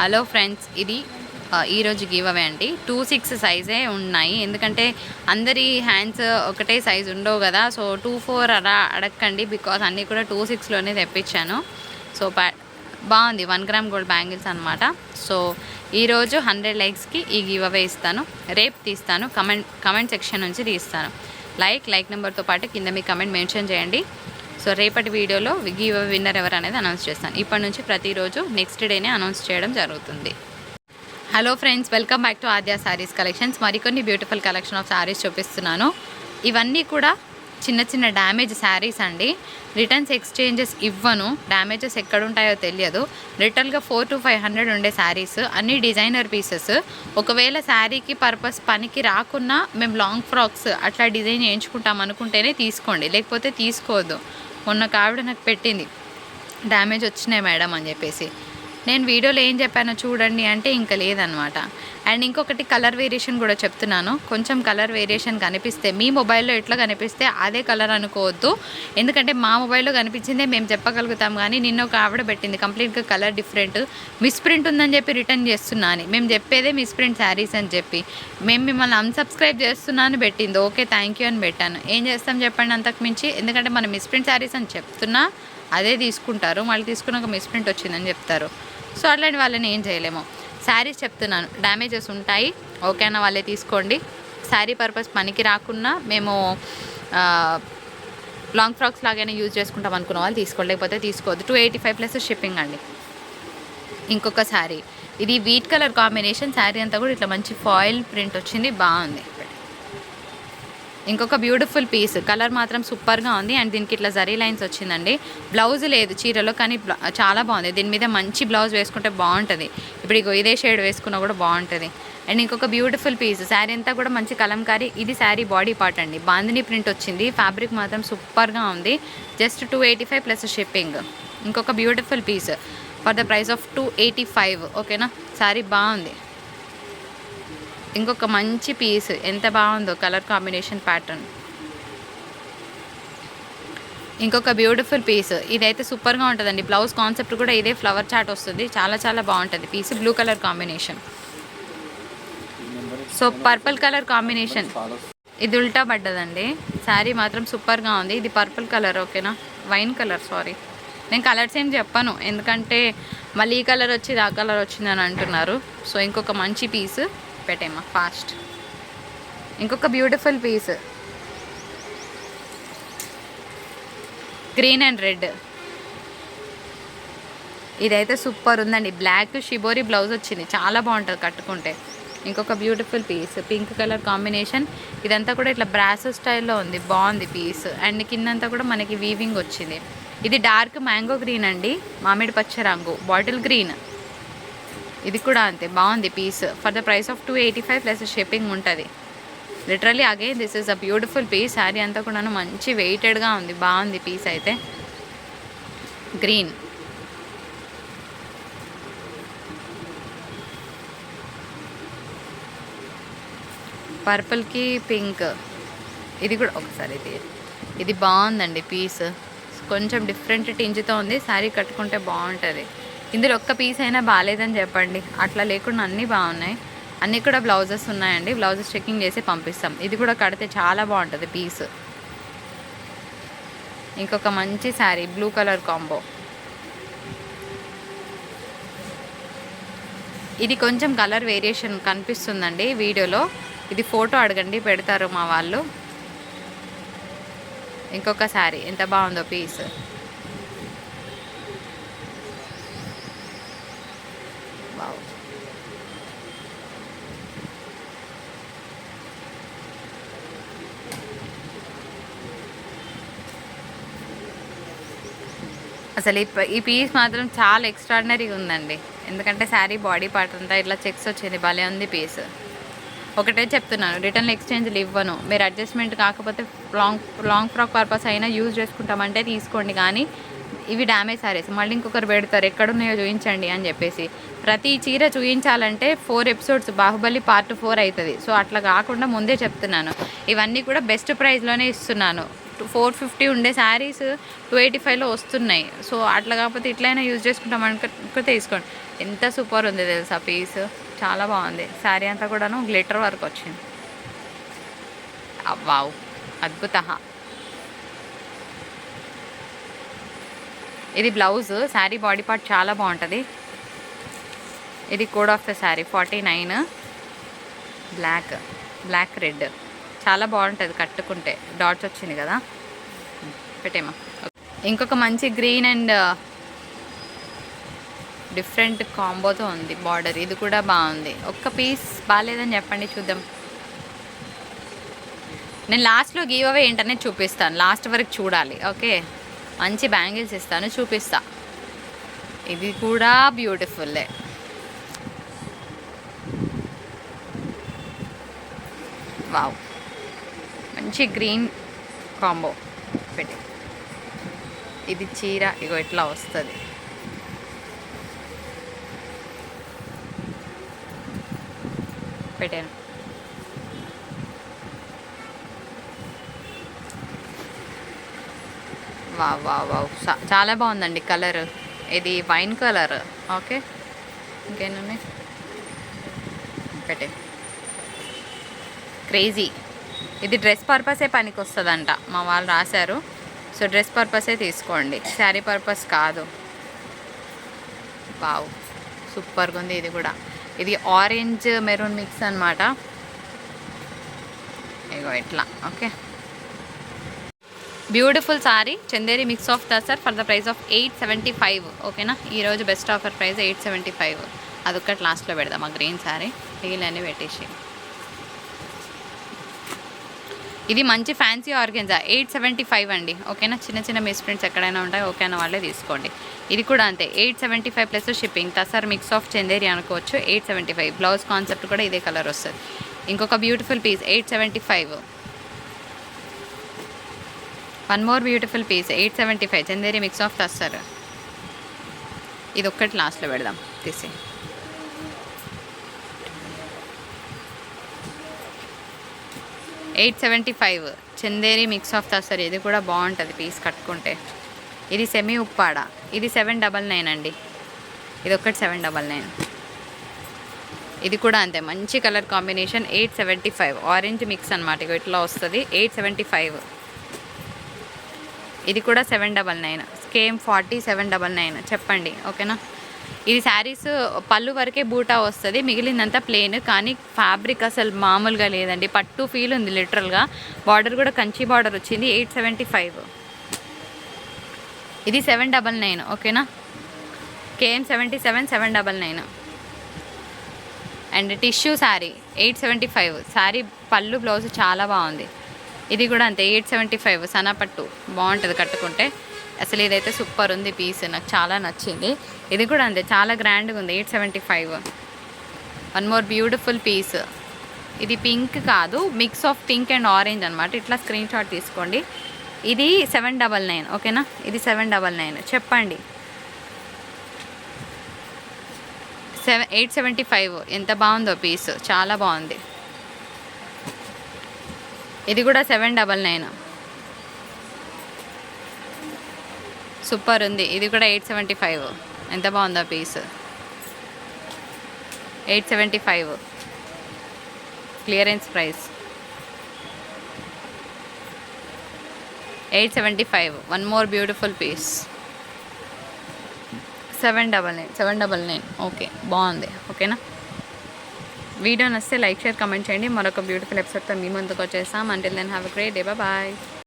Hello friends ఇది ఈరోజు give away అండి. టూ సిక్స్ సైజే ఉన్నాయి. ఎందుకంటే అందరి హ్యాండ్స్ ఒకటే సైజ్ ఉండవు కదా. సో టూ ఫోర్ అలా అడగండి బికాస్ అన్నీ కూడా టూ సిక్స్లోనే తెప్పించాను. సో బాగుంది. వన్ గ్రామ్ గోల్డ్ బ్యాంగిల్స్ అనమాట సో ఈరోజు హండ్రెడ్ లైక్స్కి ఈ గివ్ అవే ఇస్తాను. రేపు తీస్తాను. కమెంట్ కమెంట్ సెక్షన్ నుంచి తీస్తాను. లైక్ లైక్ నెంబర్తో పాటు కింద మీ కమెంట్ మెన్షన్ చేయండి. సో రేపటి వీడియోలో గివ్ విన్నర్ ఎవరు అనేది అనౌన్స్ చేస్తాను. ఇప్పటి నుంచి ప్రతిరోజు నెక్స్ట్ డేనే అనౌన్స్ చేయడం జరుగుతుంది. Hello friends welcome back to Adya sarees collections మరికొన్ని బ్యూటిఫుల్ కలెక్షన్ ఆఫ్ శారీస్ చూపిస్తున్నాను. ఇవన్నీ కూడా చిన్న చిన్న డ్యామేజ్ శారీస్ అండి. రిటర్న్స్ ఎక్స్చేంజెస్ ఇవ్వను. డ్యామేజెస్ ఎక్కడుంటాయో తెలియదు. లిటల్గా ఫోర్ టు ఫైవ్ హండ్రెడ్ ఉండే శారీస్ అన్ని డిజైనర్ పీసెస్ ఒకవేళ శారీకి పర్పస్ పనికి రాకున్నా మేము లాంగ్ ఫ్రాక్స్ అట్లా డిజైన్ చేయించుకుంటాం అనుకుంటేనే తీసుకోండి. లేకపోతే తీసుకోవద్దు మొన్న ఒక ఆవిడ నాకు పెట్టింది. డ్యామేజ్ వచ్చినాయి మేడం అని చెప్పేసి. నేను వీడియోలో ఏం చెప్పానో చూడండి అంటే ఇంకా లేదనమాట. అండ్ ఇంకొకటి కలర్ వేరియేషన్ కూడా చెప్తున్నాను. కొంచెం కలర్ వేరియేషన్ కనిపిస్తే మీ మొబైల్లో ఎట్లా కనిపిస్తే అదే కలర్ అనుకోవద్దు. ఎందుకంటే మా మొబైల్లో కనిపించిందే మేము చెప్పగలుగుతాం కానీ నిన్న ఒక ఆవిడ పెట్టింది కంప్లీట్గా కలర్ డిఫరెంట్. మిస్ప్రింట్ ఉందని చెప్పి రిటర్న్ చేస్తున్నా అని. మేము చెప్పేదే మిస్ప్రింట్ శారీస్ అని చెప్పి. మేము మిమ్మల్ని అన్సబ్స్క్రైబ్ చేస్తున్నాను పెట్టింది. ఓకే థ్యాంక్ యూ అని పెట్టాను. ఏం చేస్తాం చెప్పండి అంతకు మించి? ఎందుకంటే మనం మిస్ప్రింట్ శారీస్ అని చెప్తున్నా అదే తీసుకుంటారు. మళ్ళీ తీసుకున్నాక మిస్ప్రింట్ వచ్చిందని చెప్తారు. సో అట్లాంటి వాళ్ళని ఏం చేయలేము. శారీస్ చెప్తున్నాను. డ్యామేజెస్ ఉంటాయి. ఓకే అన్న వాళ్ళే తీసుకోండి. శారీ పర్పస్ పనికి రాకున్నా మేము లాంగ్ ఫ్రాక్స్ లాగానే యూజ్ చేసుకుంటాం అనుకున్న వాళ్ళు తీసుకోండి. లేకపోతే తీసుకోవద్దు. Two eighty five plus shipping అండి. ఇంకొక శారీ. ఇది వీట్ కలర్ కాంబినేషన్. శారీ అంతా కూడా ఇట్లా మంచి ఫాయిల్ ప్రింట్ వచ్చింది. బాగుంది. ఇంకొక బ్యూటిఫుల్ పీస్ కలర్ మాత్రం సూపర్గా ఉంది. అండ్ దీనికి ఇట్లా జరీ లైన్స్ వచ్చిందండి. బ్లౌజ్ లేదు చీరలో కానీ చాలా బాగుంది. దీని మీద మంచి బ్లౌజ్ వేసుకుంటే బాగుంటుంది. ఇప్పుడు ఇగో ఇదే షేడ్ వేసుకున్నా కూడా బాగుంటుంది. అండ్ ఇంకొక బ్యూటిఫుల్ పీస్ శారీ అంతా కూడా మంచి కలంకారీ. ఇది శారీ బాడీ పార్ట్ అండి. బాందిని ప్రింట్ వచ్చింది. ఫ్యాబ్రిక్ మాత్రం సూపర్గా ఉంది. Just two eighty five plus shipping ఇంకొక beautiful piece for the price of two eighty five ఓకేనా శారీ బాగుంది. ఇంకొక మంచి పీస్ ఎంత బాగుందో కలర్ కాంబినేషన్ ప్యాటర్న్. ఇంకొక బ్యూటిఫుల్ పీస్. ఇదైతే సూపర్గా ఉంటుందండి. బ్లౌజ్ కాన్సెప్ట్ కూడా ఇదే ఫ్లవర్ చాట్ వస్తుంది. చాలా చాలా బాగుంటుంది. Piece blue colour combination. So purple colour combination. ఇది ఉల్టా పడ్డదండి. శారీ మాత్రం సూపర్గా ఉంది. ఇది పర్పుల్ కలర్ ఓకేనా? Wine colour sorry. నేను కలర్స్ ఏం చెప్పాను. ఎందుకంటే మళ్ళీ ఈ కలర్ వచ్చి ఆ కలర్ వచ్చింది అని అంటున్నారు. సో ఇంకొక మంచి పీస్. పెట్టేమా ఫాస్ట్ ఇంకొక beautiful piece green and red ఇదైతే సూపర్ ఉందండి. బ్లాక్ షిబోరి బ్లౌజ్ వచ్చింది. చాలా బాగుంటుంది కట్టుకుంటే. ఇంకొక beautiful piece pink colour combination ఇదంతా కూడా ఇట్లా బ్రాస్ స్టైల్లో ఉంది. బాగుంది పీస్ అండ్ కిందంతా కూడా మనకి వీవింగ్ వచ్చింది. ఇది డార్క్ మ్యాంగో గ్రీన్ అండి. మామిడి పచ్చ రంగు. బాటిల్ గ్రీన్ ఇది కూడా అంతే బాగుంది piece. For the price of two eighty five plus shipping ఉంటుంది. Literally again this is a beautiful piece saree అంతా కూడా మంచి వెయిటెడ్గా ఉంది. బాగుంది పీస్ అయితే. గ్రీన్ పర్పుల్కి పింక్ ఇది కూడా ఒకసారి ఇది. ఇది బాగుందండి పీస్ కొంచెం డిఫరెంట్ టింజ్తో ఉంది. శారీ కట్టుకుంటే బాగుంటుంది. ఇందులో ఒక్క పీస్ అయినా బాగాలేదని చెప్పండి. అట్లా లేకుండా అన్నీ బాగున్నాయి. అన్నీ కూడా బ్లౌజెస్ ఉన్నాయండి. బ్లౌజెస్ చెకింగ్ చేసి పంపిస్తాం. ఇది కూడా కడితే చాలా బాగుంటుంది పీస్ ఇంకొక మంచి శారీ బ్లూ కలర్ కాంబో ఇది కొంచెం కలర్ వేరియేషన్ కనిపిస్తుందండి వీడియోలో. ఇది ఫోటో అడగండి పెడతారు మా వాళ్ళు. ఇంకొక శారీ ఎంత బాగుందో పీస్ అసలు ఈ పీస్ మాత్రం చాలా ఎక్స్ట్రాడినరీగా ఉందండి. ఎందుకంటే శారీ బాడీ పార్ట్ అంతా ఇట్లా చెక్స్ వచ్చింది. భలే ఉంది పీస్ ఒకటే చెప్తున్నాను రిటర్న్ ఎక్స్చేంజ్లు ఇవ్వను. మీరు అడ్జస్ట్మెంట్ కాకపోతే లాంగ్ లాంగ్ ఫ్రాక్ పర్పస్ అయినా యూజ్ చేసుకుంటామంటే తీసుకోండి. కానీ ఇవి డ్యామేజ్ సారీస్ మళ్ళీ ఇంకొకరు పెడతారు ఎక్కడున్నాయో చూపించండి అని చెప్పేసి. ప్రతి చీర చూపించాలంటే four episodes Baahubali part four అవుతుంది. సో అట్లా కాకుండా ముందే చెప్తున్నాను. ఇవన్నీ కూడా బెస్ట్ ప్రైస్లోనే ఇస్తున్నాను. ఫోర్ ఫిఫ్టీ ఉండే శారీస్ టూ ఎయిటీ ఫైవ్లో వస్తున్నాయి. సో అట్లా కాకపోతే ఇట్లయినా యూజ్ చేసుకుంటాం అనుకో తీసుకోండి. ఎంత సూపర్ ఉంది తెలుసా పీస్ చాలా బాగుంది. శారీ అంతా కూడాను గ్లిటర్ వరకు వచ్చింది. వావ్. అద్భుత. ఇది బ్లౌజ్. శారీ బాడీ పార్ట్ చాలా బాగుంటుంది. ఇది code of the saree forty nine. Black. Black red. చాలా బాగుంటుంది కట్టుకుంటే. డాట్స్ వచ్చింది కదా. పెట్టేమా. ఇంకొక మంచి గ్రీన్ అండ్ డిఫరెంట్ కాంబోతో ఉంది బార్డర్ ఇది కూడా బాగుంది. ఒక్క పీస్ బాగాలేదని చెప్పండి చూద్దాం. నేను లాస్ట్లో గివ్ అవే ఏంటనే చూపిస్తాను. లాస్ట్ వరకు చూడాలి. ఓకే మంచి బ్యాంగిల్స్ ఇస్తాను చూపిస్తా. ఇది కూడా బ్యూటిఫుల్లే వావ్ మంచి గ్రీన్ కాంబో పెట్టి. ఇది చీర ఇగో ఇట్లా వస్తుంది. పెట్టాను. వా వా వా చాలా బాగుందండి కలర్. ఇది వైన్ కలర్. ఓకే. ఇంకేనున్నాయి పెట్టే. క్రేజీ. ఇది డ్రెస్ పర్పసే పనికి వస్తుందంట మా వాళ్ళు రాశారు. సో డ్రెస్ పర్పసే తీసుకోండి. శారీ పర్పస్ కాదు. బావు సూపర్గా ఉంది ఇది కూడా. ఇది ఆరెంజ్ మెరూన్ మిక్స్ అనమాట ఇగో ఇట్లా. Okay. Beautiful saree Chanderi mix of tussar for the price of eight seventy five. ఓకేనా? ఈరోజు best offer price eight seventy five. అదొక్కటి లాస్ట్లో పెడదాం. ఆ గ్రీన్ సారీ మిగిలినవి పెట్టేసి ఇది మంచి fancy organza eight seventy five అండి. ఓకేనా? చిన్న చిన్న మిస్ ప్రింట్స్ ఎక్కడైనా ఉంటాయి ఓకే వాళ్ళే తీసుకోండి. ఇది కూడా అంతే. Eight seventy five plus shipping tussar mix of Chanderi అనుకోవచ్చు. Eight seventy five blouse concept కూడా ఇదే కలర్ వస్తుంది. ఇంకొక beautiful piece eight seventy five one more beautiful piece eight seventy five Chanderi mix of tussar ఇది ఒక్కటి లాస్ట్లో పెడదాం. తీసి eight seventy five. Chanderi mix of tussar ఇది కూడా బాగుంటుంది పీస్ కట్టుకుంటే. ఇది సెమీ ఉప్పాడ. ఇది సెవెన్ డబల్ నైన్ అండి. ఇది ఒక్కటి సెవెన్ డబల్ నైన్ ఇది కూడా అంతే. మంచి colour combination eight seventy five. Orange mix అనమాట ఇక ఇట్లా వస్తుంది. Eight seventy five. ఇది కూడా seven double nine scheme forty seven double nine చెప్పండి. ఓకేనా? ఇది శారీస్ పళ్ళు వరకే బూటా వస్తుంది మిగిలిందంతా ప్లేన్ కానీ ఫ్యాబ్రిక్ అసలు మామూలుగా లేదండి. పట్టు ఫీల్ ఉంది లిటరల్గా బార్డర్ కూడా కంచి బార్డర్ వచ్చింది ఎయిట్ సెవెంటీ ఫైవ్ ఇది సెవెన్ డబల్ నైన్ ఓకేనా KM seventy seven seven double nine and tissue saree eight seventy five saree పళ్ళు బ్లౌజ్ చాలా బాగుంది. ఇది కూడా అంతే ఎయిట్ సెవెంటీ ఫైవ్ సన్నపట్టు బాగుంటుంది కట్టుకుంటే. అసలు ఇదైతే సూపర్ ఉంది పీస్ నాకు చాలా నచ్చింది. ఇది కూడా అంతే చాలా గ్రాండ్గా ఉంది eight seventy five one more beautiful piece ఇది పింక్ కాదు mix of pink and orange అనమాట ఇట్లా స్క్రీన్ షాట్ తీసుకోండి. ఇది సెవెన్ డబల్ నైన్ ఓకేనా? ఇది సెవెన్ డబల్ నైన్ చెప్పండి. సెవెన్ ఎయిట్ సెవెంటీ ఫైవ్ ఎంత బాగుందో పీస్ చాలా బాగుంది. ఇది కూడా సెవెన్ డబల్ నైన్ సూపర్ ఉంది. ఇది కూడా ఎయిట్ సెవెంటీ ఫైవ్. ఎంత బాగుందో piece? Eight seventy five. Clearance price. Eight seventy five. One more beautiful piece. Seven double nine seven double nine. Okay బాగుంది. ఓకేనా? వీడియో నచ్చితే లైక్ షేర్ కమెంట్ చేయండి. మరొక బ్యూటిఫుల్ ఎపిసోడ్తో మీ ముందుకు వచ్చేస్తాం. అంటే then have a great day bye